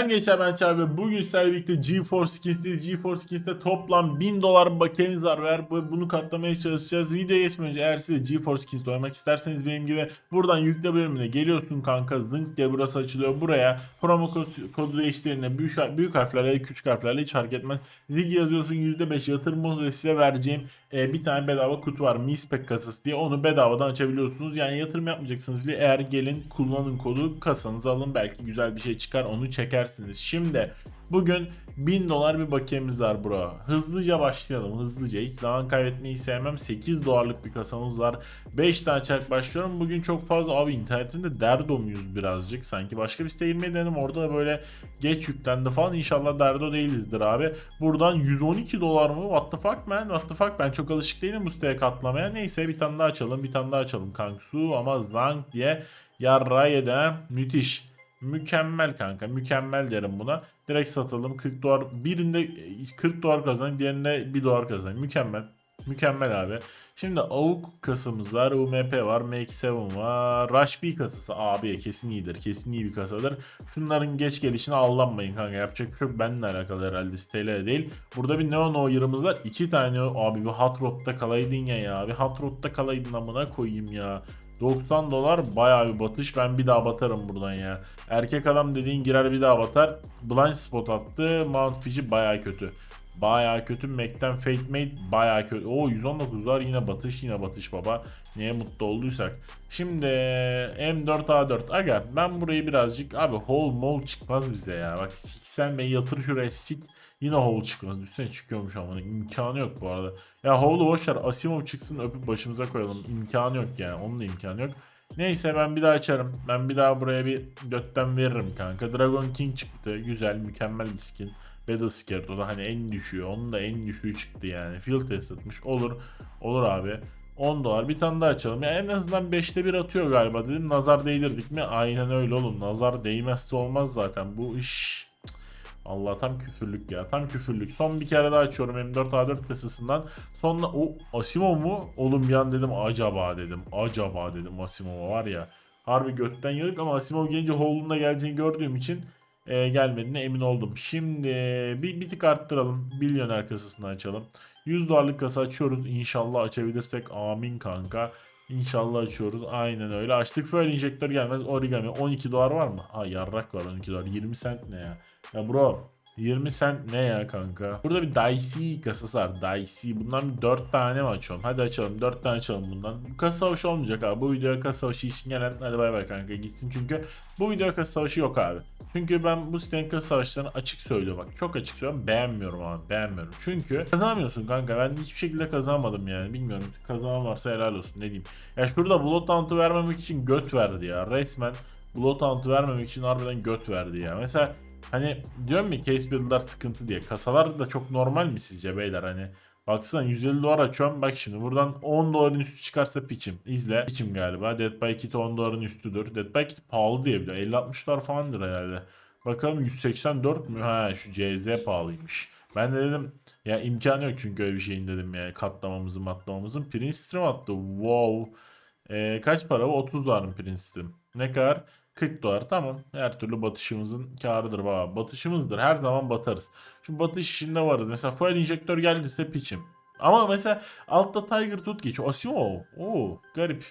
Ben Geçer ben Çağrı bugün sizlerle birlikte GeForce Skins'te GeForce Skins'te toplam 1000 dolar bakiyemiz var ve bu- bunu katlamaya çalışacağız. Videoya geçmeden önce eğer siz GeForce Skins'te oynamak isterseniz benim gibi buradan yükle bölümüne geliyorsun kanka zınk diye burası açılıyor. Buraya promo kod- kodu değiştirdiğinde büyük, büyük harflerle küçük harflerle hiç fark etmez. Zig yazıyorsun %5 yatırım bonusu ve size vereceğim e, bir tane bedava kutu var. Mispek kasası diye onu bedavadan açabiliyorsunuz. Yani yatırım yapmayacaksınız bile eğer gelin kullanın kodu kasanıza alın belki güzel bir şey çıkar onu çekersiniz. Şimdi bugün 1000 dolar bir bakiyemiz var bro. Hızlıca başlayalım hızlıca hiç zaman kaybetmeyi sevmem. 8 dolarlık bir kasamız var. 5 tane çark başlıyorum. Bugün çok fazla abi internetimde derdo muyuz birazcık. Sanki başka bir site girmeyi denedim orada da böyle geç yüklendi falan. İnşallah derdo değilizdir abi. Buradan 112 dolar mı? What the fuck man? What the fuck? Ben çok alışık değilim bu siteye katlamaya. Neyse bir tane daha açalım. Bir tane daha açalım kanksu ama zank diye yarra yedi. Müthiş. Mükemmel kanka. Mükemmel derim buna. Direkt satalım. 40 dolar. Birinde 40 dolar kazan. Diğerinde 1 dolar kazan. Mükemmel. Mükemmel abi. Şimdi AUK kasamız var. UMP var. MX7 var. Rush B kasası. Abi kesin iyidir. Kesin iyi bir kasadır. Şunların geç gelişine allanmayın kanka. Yapacak bir şey. Benimle alakalı herhalde siteyle değil. Burada bir Neo Noir'ımız var. İki tane abi bir Hot Rod'da kalaydın ya ya. Bir Hot Rod'da kalaydın amına koyayım ya. 90 dolar bayağı bir batış. Ben bir daha batarım buradan ya. Erkek adam dediğin girer bir daha batar. Blind spot attı. Mount Fiji bayağı kötü. Bayağı kötü. Mac'ten Fate Mate bayağı kötü. Oo 119'lar yine batış yine batış baba. Niye mutlu olduysak. Şimdi M4A4. Aga ben burayı birazcık abi hole mol çıkmaz bize ya. Bak siksen beni yatır şuraya sik. Yine hole çıkmaz. Üstüne çıkıyormuş ama imkanı yok bu arada. Ya hole'u boşver Asimov çıksın öpüp başımıza koyalım. İmkanı yok yani. Onun da imkanı yok. Neyse ben bir daha açarım. Ben bir daha buraya bir götten veririm kanka. Dragon King çıktı. Güzel, mükemmel bir skin. Battle Scared o da hani en düşüğü. Onun da en düşüğü çıktı yani. Field test atmış. Olur. Olur abi. 10 dolar. Bir tane daha açalım. Ya en azından 5'te 1 atıyor galiba dedim. Nazar değdirdik mi? Aynen öyle oğlum. Nazar değmezse olmaz zaten. Bu iş. Allah tam küfürlük ya. Tam küfürlük. Son bir kere daha açıyorum M4A4 kasasından. Sonra o Asimov mu? Oğlum bir an dedim acaba dedim. Acaba dedim Asimov'a var ya. Harbi götten yedik ama Asimov gelince Howl'un da geleceğini gördüğüm için e, gelmediğine emin oldum. Şimdi bir, bir tık arttıralım. Milyoner kasasını açalım. 100 dolarlık kasa açıyoruz. İnşallah açabilirsek amin kanka. İnşallah açıyoruz. Aynen öyle. Açtık fuel injektör gelmez. Origami 12 dolar var mı? Ay yarrak var 12 dolar. 20 cent ne ya? Ya bro 20 cent ne ya kanka? Burada bir Dicey kasası var. Dicey. Bundan bir 4 tane mi açalım? Hadi açalım. 4 tane açalım bundan. Bu kasa savaşı olmayacak abi. Bu videoya kasa savaşı için gelen hadi bay bay kanka gitsin çünkü bu videoya kasa savaşı yok abi. Çünkü ben bu kasa savaşlarını açık söylüyorum bak. Çok açık söylüyorum. Beğenmiyorum abi. Beğenmiyorum. Çünkü kazanamıyorsun kanka. Ben hiçbir şekilde kazanamadım yani. Bilmiyorum. Kazanan varsa helal olsun. Ne diyeyim. Ya şurada Bloodhound'u vermemek için göt verdi ya. Resmen Bloodhound'u vermemek için harbiden göt verdi ya. Mesela Hani diyorum ya case build'lar sıkıntı diye. Kasalar da çok normal mi sizce beyler hani? Baksana 150 dolar açıyorum. Bak şimdi buradan 10 doların üstü çıkarsa piçim. İzle. Piçim galiba. Dead by Kit 10 doların üstüdür. Dead by Kit pahalı diye biliyor. 50-60 dolar falandır herhalde. Bakalım 184 mü? Ha şu CZ pahalıymış. Ben de dedim ya imkanı yok çünkü öyle bir şeyin dedim ya katlamamızın matlamamızın. Prince Stream attı. Wow. Ee, kaç para bu? 30 dolar mı Prince Stream? Ne kadar? 40 dolar tamam. Her türlü batışımızın karıdır baba. Batışımızdır. Her zaman batarız. Şu batış işinde varız. Mesela fuel injektör geldiyse piçim. Ama mesela altta Tiger tut geç. Asimov. Oo garip.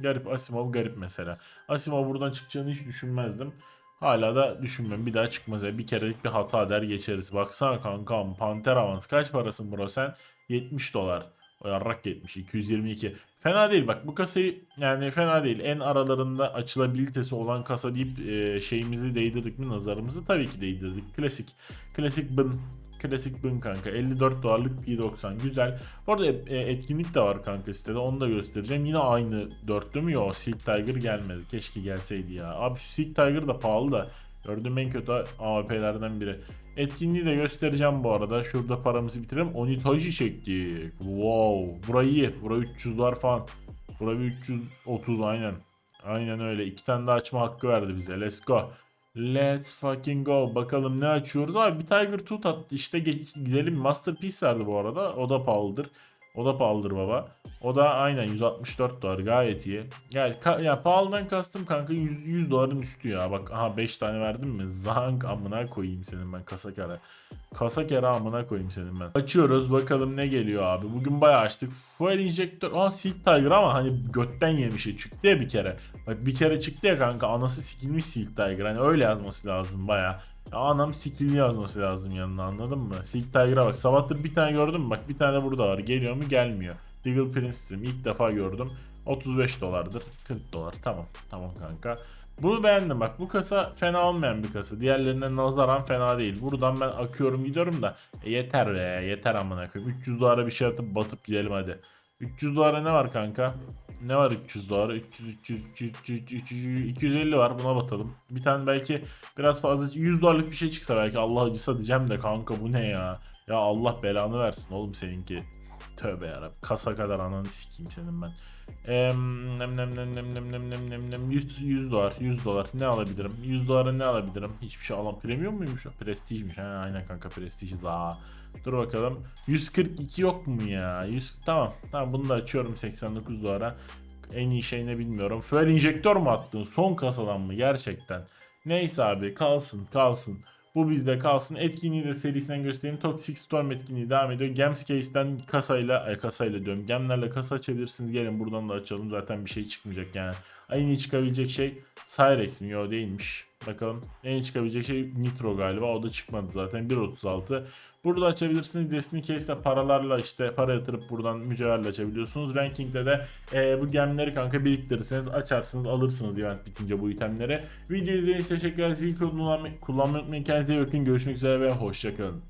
Garip Asimov garip mesela. Asimov buradan çıkacağını hiç düşünmezdim. Hala da düşünmem. Bir daha çıkmaz. ya. Bir kerelik bir hata der geçeriz. Baksana kankam. Panter avans. Kaç parasın bro sen? 70 dolar. O yarrak 70. 222. Fena değil bak bu kasayı yani fena değil. En aralarında açılabilitesi olan kasa deyip e, şeyimizi değdirdik mi nazarımızı tabii ki değdirdik. Klasik. Klasik bın. Klasik bın kanka. 54 dolarlık P90 güzel. Bu arada e, etkinlik de var kanka sitede onu da göstereceğim. Yine aynı dörtlü mü? Yok Silk Tiger gelmedi. Keşke gelseydi ya. Abi Silk Tiger da pahalı da. Gördüğüm en kötü AWP'lerden biri. Etkinliği de göstereceğim bu arada. Şurada paramızı bitirelim. Onitoji çektik. Wow. Burayı iyi. Bura 300 dolar falan. Bura bir 330 aynen. Aynen öyle. İki tane daha açma hakkı verdi bize. Let's go. Let's fucking go. Bakalım ne açıyoruz. Abi bir Tiger Tooth attı. İşte gidelim. Masterpiece verdi bu arada. O da pahalıdır. O da pahalıdır baba. O da aynen 164 dolar gayet iyi. Yani ka- ya pahalıdan kastım kanka 100, 100 doların üstü ya. Bak aha 5 tane verdim mi? Zank amına koyayım senin ben kasa kere. Kasa kere amına koyayım senin ben. Açıyoruz bakalım ne geliyor abi. Bugün bayağı açtık. Fuel injektör. Aa Silk Tiger ama hani götten yemişi çıktı ya bir kere. Bak bir kere çıktı ya kanka anası sikilmiş Silk Tiger. Hani öyle yazması lazım bayağı. Anam sikilli yazması lazım yanına anladın mı? Silk Tiger'a bak. Sabahtır bir tane gördüm mü? Bak bir tane burada var. Geliyor mu? Gelmiyor. Deagle Prince Stream ilk defa gördüm. 35 dolardır. 40 dolar. Tamam. Tamam kanka. Bunu beğendim bak. Bu kasa fena olmayan bir kasa. Diğerlerine nazaran fena değil. Buradan ben akıyorum gidiyorum da. E yeter be yeter amına koyayım. 300 dolara bir şey atıp batıp gidelim hadi. 300 dolara ne var kanka? Ne var 300 dolara? 300, 300, 300, 300, 300, 250 var buna batalım. Bir tane belki biraz fazla 100 dolarlık bir şey çıksa belki Allah acısa diyeceğim de kanka bu ne ya? Ya Allah belanı versin oğlum seninki. Tövbe yarabbim. Kasa kadar ananı sikeyim senin ben. Em, nem nem nem nem nem nem nem nem nem. 100, 100 dolar 100 dolar ne alabilirim? 100 dolara ne alabilirim? Hiçbir şey alam premium muymuş prestijmiş. Ha aynen kanka prestijiz aa. Dur bakalım. 142 yok mu ya? 100 tamam tamam. Bunu da açıyorum 89 dolara. En iyi şey ne bilmiyorum. Fuel injektör mü attın? Son kasadan mı gerçekten? Neyse abi kalsın kalsın bu bizde kalsın. Etkinliği de serisinden göstereyim. Toxic Storm etkinliği devam ediyor. Gamescase'den kasayla, ay kasayla diyorum. Gemlerle kasa açabilirsiniz. Gelin buradan da açalım. Zaten bir şey çıkmayacak yani. En iyi çıkabilecek şey Cyrex mi? Yo değilmiş. Bakalım. En iyi çıkabilecek şey Nitro galiba. O da çıkmadı zaten. 1.36. Burada açabilirsiniz. Destiny Case'de paralarla işte para yatırıp buradan mücevherle açabiliyorsunuz. Ranking'de de e, bu gemleri kanka biriktirirseniz açarsınız alırsınız event bitince bu itemleri. Video izlediğiniz için teşekkürler. Zil kodunu kullanmayı unutmayın. Kendinize iyi bakın. Görüşmek üzere ve hoşçakalın.